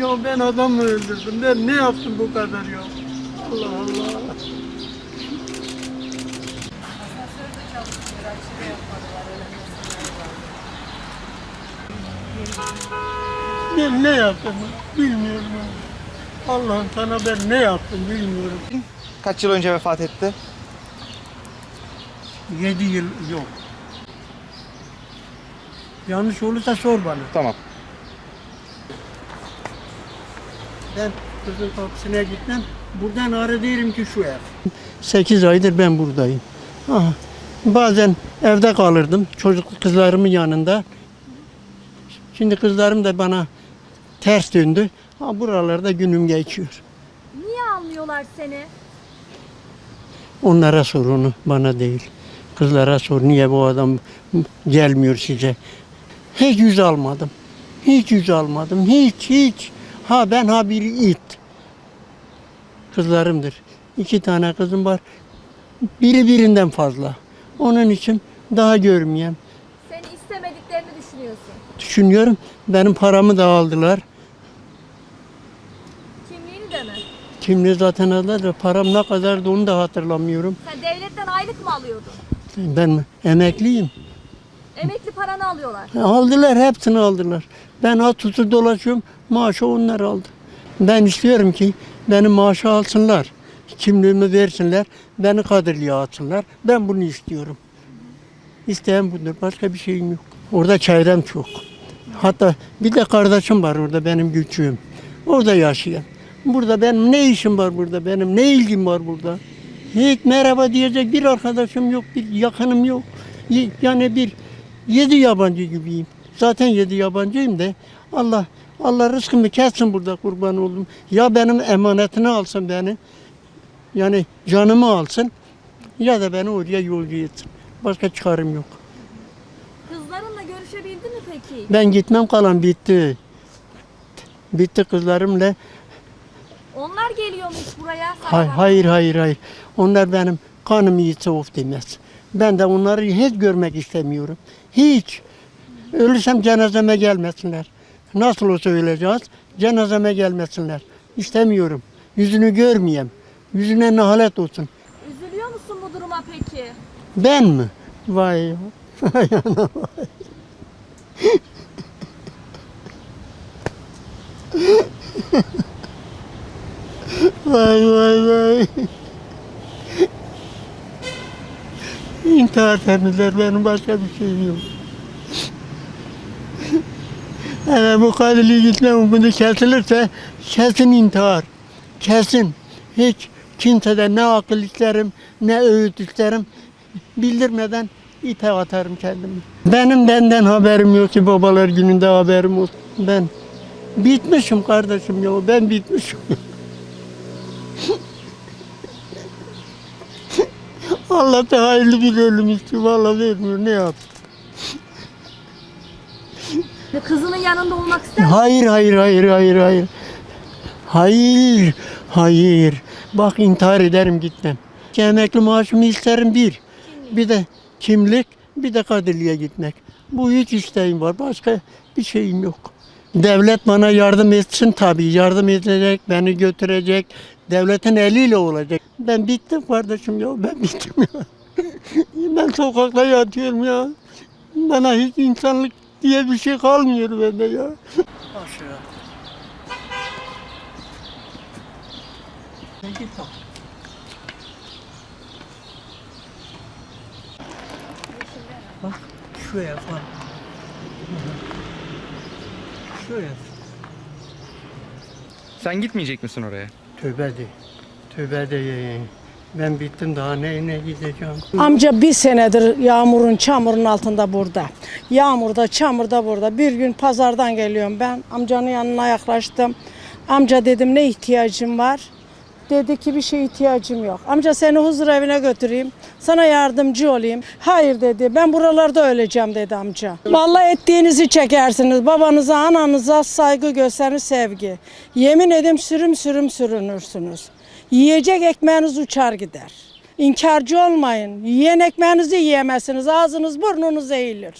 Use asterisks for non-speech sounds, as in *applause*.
Ya ben adam mı öldürdüm? Ben ne yaptım bu kadar ya? Allah Allah. Ben ne yaptım bilmiyorum. Allah'ım sana ben ne yaptım bilmiyorum. Kaç yıl önce vefat etti? 7 yıl yok. Yanlış olursa sor bana. Tamam. Ben kızın kapısına gitmem. Buradan ağrı derim ki şu ev. 8 aydır ben buradayım. Aha. Bazen evde kalırdım. Çocuk kızlarımın yanında. Şimdi kızlarım da bana ters döndü. Ha, buralarda günüm geçiyor. Niye almıyorlar seni? Onlara sor onu, bana değil. Kızlara sor, niye bu adam gelmiyor size? Hiç yüz almadım. Hiç yüz almadım. Hiç, hiç. Ha ben ha bir it. Kızlarımdır. İki tane kızım var. Biri birinden fazla. Onun için daha görmeyeyim. Seni istemediklerini düşünüyorsun. Düşünüyorum. Benim paramı da aldılar. Kimliğini de mi? Kimliği zaten aldılar param ne kadardı onu da hatırlamıyorum. Sen devletten aylık mı alıyordun? Ben emekliyim. Emekli paranı alıyorlar. Aldılar, hepsini aldılar. Ben at tutu dolaşıyorum, maaşı onlar aldı. Ben istiyorum ki benim maaşı alsınlar. Kimliğimi versinler, beni kadırlığa atsınlar. Ben bunu istiyorum. İsteyen budur, başka bir şeyim yok. Orada çevrem çok. Hatta bir de kardeşim var orada benim küçüğüm. Orada yaşayan. Burada benim ne işim var burada, benim ne ilgim var burada? Hiç merhaba diyecek bir arkadaşım yok, bir yakınım yok. Yani bir yedi yabancı gibiyim. Zaten yedi yabancıyım da Allah Allah rızkımı kessin burada kurban oldum. Ya benim emanetini alsın beni. Yani canımı alsın ya da beni oraya yolcu etsin. Başka çıkarım yok. Kızlarınla görüşebildin mi peki? Ben gitmem kalan bitti. Bitti kızlarımla. Onlar geliyormuş buraya. bak- hayır, hayır, hayır. Onlar benim kanım yiğitse of demez. Ben de onları hiç görmek istemiyorum. Hiç. Ölürsem cenazeme gelmesinler. Nasıl olsa öleceğiz, cenazeme gelmesinler. İstemiyorum. Yüzünü görmeyeyim. Yüzüne nahalet olsun. Üzülüyor musun bu duruma peki? Ben mi? Vay. *laughs* Vay ana vay. vay vay vay. İntihar temizler benim başka bir şeyim yok. Bu kadili gitme umudu kesilirse kesin intihar. Kesin. Hiç kimseden ne akıl isterim ne öğüt isterim bildirmeden ipe atarım kendimi. Benim benden haberim yok ki babalar gününde haberim olsun. Ben bitmişim kardeşim ya ben bitmişim. *laughs* Allah da hayırlı bir ölüm istiyor. Vallahi vermiyor. Ne yap? Kızının yanında olmak ister misin? Hayır, hayır, hayır, hayır, hayır. Hayır, hayır. Bak intihar ederim gitmem. Emekli maaşımı isterim bir. Bir de kimlik, bir de kadirliğe gitmek. Bu üç isteğim var. Başka bir şeyim yok. Devlet bana yardım etsin tabii. Yardım edecek, beni götürecek. Devletin eliyle olacak. Ben bittim kardeşim ya. Ben bittim ya. *laughs* ben sokakta yatıyorum ya. Bana hiç insanlık diye bir şey kalmıyor bende ya. Aşağı. Bak şu ev bak. Şu ev. Sen gitmeyecek misin oraya? Tövbe de. Tövbe de. Ben bittim daha ne ne gideceğim. Amca bir senedir yağmurun çamurun altında burada. Yağmurda çamurda burada. Bir gün pazardan geliyorum ben. Amcanın yanına yaklaştım. Amca dedim ne ihtiyacın var? Dedi ki bir şey ihtiyacım yok. Amca seni huzur evine götüreyim. Sana yardımcı olayım. Hayır dedi. Ben buralarda öleceğim dedi amca. Vallahi ettiğinizi çekersiniz. Babanıza, ananıza saygı gösterin, sevgi. Yemin edeyim sürüm sürüm sürünürsünüz. Yiyecek ekmeğiniz uçar gider. İnkarcı olmayın. Yiyen ekmeğinizi yiyemezsiniz. Ağzınız burnunuz eğilir.